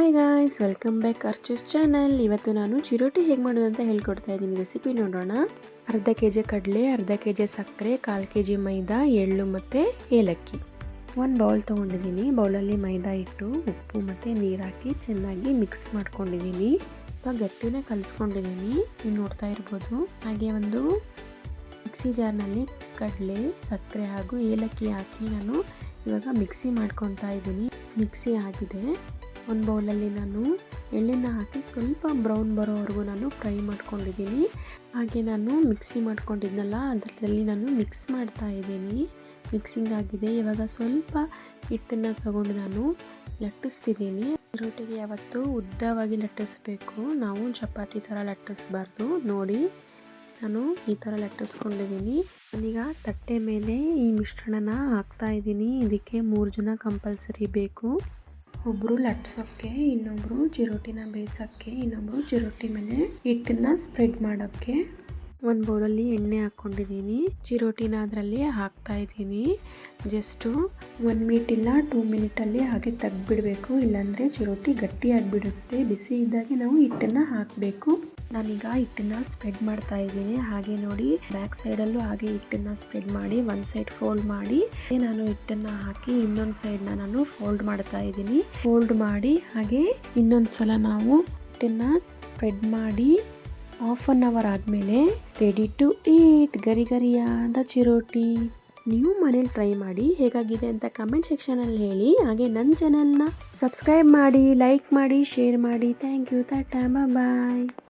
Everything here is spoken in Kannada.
ಹಾಯ್ ಗಾಯ್ಸ್ ವೆಲ್ಕಮ್ ಬ್ಯಾಕ್ ಅರ್ಚಸ್ ಚಾನಲ್ ಇವತ್ತು ನಾನು ಚಿರೋಟಿ ಹೇಗೆ ಮಾಡೋದು ಅಂತ ಹೇಳ್ಕೊಡ್ತಾ ಇದ್ದೀನಿ. ರೆಸಿಪಿ ನೋಡೋಣ. ಅರ್ಧ ಕೆ ಜಿ ಕಡಲೆ, ಅರ್ಧ ಕೆ ಜಿ ಸಕ್ಕರೆ, ಕಾಲು ಕೆ ಜಿ ಮೈದಾ, ಎಳ್ಳು ಮತ್ತು ಏಲಕ್ಕಿ. ಒಂದು ಬೌಲ್ ತೊಗೊಂಡಿದ್ದೀನಿ. ಬೌಲಲ್ಲಿ ಮೈದಾ ಇಟ್ಟು ಉಪ್ಪು ಮತ್ತು ನೀರು ಹಾಕಿ ಚೆನ್ನಾಗಿ ಮಿಕ್ಸ್ ಮಾಡ್ಕೊಂಡಿದ್ದೀನಿ. ಇವಾಗ ಗಟ್ಟಿನೇ ಕಲಿಸ್ಕೊಂಡಿದ್ದೀನಿ. ನೀವು ನೋಡ್ತಾ ಇರ್ಬೋದು. ಹಾಗೆ ಒಂದು ಮಿಕ್ಸಿ ಜಾರ್ನಲ್ಲಿ ಕಡಲೆ, ಸಕ್ಕರೆ ಹಾಗೂ ಏಲಕ್ಕಿ ಹಾಕಿ ನಾನು ಇವಾಗ ಮಿಕ್ಸಿ ಮಾಡ್ಕೊತಾ ಇದ್ದೀನಿ. ಮಿಕ್ಸಿ ಆಗಿದೆ. ಒಂದು ಬೌಲಲ್ಲಿ ನಾನು ಎಳ್ಳಿನ ಹಾಕಿ ಸ್ವಲ್ಪ ಬ್ರೌನ್ ಬರೋವರೆಗೂ ನಾನು ಫ್ರೈ ಮಾಡ್ಕೊಂಡಿದ್ದೀನಿ. ಹಾಗೆ ನಾನು ಮಿಕ್ಸಿ ಮಾಡ್ಕೊಂಡಿದ್ನಲ್ಲ, ಅದರಲ್ಲಿ ನಾನು ಮಿಕ್ಸ್ ಮಾಡ್ತಾ ಇದ್ದೀನಿ. ಮಿಕ್ಸಿಂಗ್ ಆಗಿದೆ. ಇವಾಗ ಸ್ವಲ್ಪ ಹಿಟ್ಟನ್ನು ತಗೊಂಡು ನಾನು ಲಟ್ಟಿಸ್ತಿದ್ದೀನಿ. ರೊಟ್ಟಿಗೆ ಯಾವತ್ತು ಉದ್ದವಾಗಿ ಲಟ್ಟಿಸ್ಬೇಕು. ನಾವು ಚಪಾತಿ ಥರ ಲಟ್ಟಿಸ್ಬಾರ್ದು. ನೋಡಿ, ನಾನು ಈ ಥರ ಲಟ್ಟಿಸ್ಕೊಂಡಿದ್ದೀನಿ. ನಾನೀಗ ತಟ್ಟೆ ಮೇಲೆ ಈ ಮಿಶ್ರಣನ ಹಾಕ್ತಾ ಇದ್ದೀನಿ. ಇದಕ್ಕೆ ಮೂರು ಜನ ಕಂಪಲ್ಸರಿ ಬೇಕು. ಒಬ್ಬರು ಲಟ್ಸೋಕ್ಕೆ ಇನ್ನೊಬ್ಬರು ಚಿರೋಟಿನ ಬೇಯಿಸೋಕ್ಕೆ ಇನ್ನೊಬ್ಬರು ಚಿರೋಟಿ ಮೇಲೆ ಹಿಟ್ಟನ್ನು ಸ್ಪ್ರೆಡ್ ಮಾಡೋಕ್ಕೆ. ಒಂದು ಬೌಲಲ್ಲಿ ಎಣ್ಣೆ ಹಾಕ್ಕೊಂಡಿದ್ದೀನಿ. ಚಿರೋಟಿನ ಅದರಲ್ಲಿ ಹಾಕ್ತಾ ಇದ್ದೀನಿ. ಜಸ್ಟು ಒನ್ ಮಿನಿಟ್ ಇಲ್ಲ ಟೂ ಮಿನಿಟಲ್ಲಿ ಹಾಗೆ ತೆಗ್ದುಬಿಡಬೇಕು. ಇಲ್ಲಾಂದರೆ ಚಿರೋಟಿ ಗಟ್ಟಿಯಾಗಿಬಿಡುತ್ತೆ. ಬಿಸಿ ಇದ್ದಾಗೆ ನಾವು ಹಿಟ್ಟನ್ನು ಹಾಕಬೇಕು. ನಾನೀಗ ಹಿಟ್ಟನ್ನು ಸ್ಪ್ರೆಡ್ ಮಾಡ್ತಾ ಇದ್ದೀನಿ. ಹಾಗೆ ನೋಡಿ ಬ್ಯಾಕ್ ಸೈಡಲ್ಲೂ ಹಾಗೆ ಹಿಟ್ಟನ್ನು ಸ್ಪ್ರೆಡ್ ಮಾಡಿ ಒಂದು ಸೈಡ್ ಫೋಲ್ಡ್ ಮಾಡಿ ನಾನು ಹಿಟ್ಟನ್ನು ಹಾಕಿ ಇನ್ನೊಂದು ಸೈಡ್ನ ನಾನು ಫೋಲ್ಡ್ ಮಾಡ್ತಾ ಇದ್ದೀನಿ. ಫೋಲ್ಡ್ ಮಾಡಿ, ಹಾಗೆ ಇನ್ನೊಂದು ಸಲ ನಾವು ಹಿಟ್ಟನ್ನು ಸ್ಪ್ರೆಡ್ ಮಾಡಿ ಹಾಫ್ ಅನ್ ಅವರ್ ಆದಮೇಲೆ ರೆಡಿ ಟು ಈಟ್ ಗರಿ ಗರಿಯಾದ ಚಿರೋಟಿ. ನೀವು ಮನೇಲಿ ಟ್ರೈ ಮಾಡಿ ಹೇಗಾಗಿದೆ ಅಂತ ಕಮೆಂಟ್ ಸೆಕ್ಷನಲ್ಲಿ ಹೇಳಿ. ಹಾಗೆ ನನ್ನ ಚಾನಲ್ನ ಸಬ್ಸ್ಕ್ರೈಬ್ ಮಾಡಿ ಲೈಕ್ ಮಾಡಿ ಶೇರ್ ಮಾಡಿ. Thank you Tata bye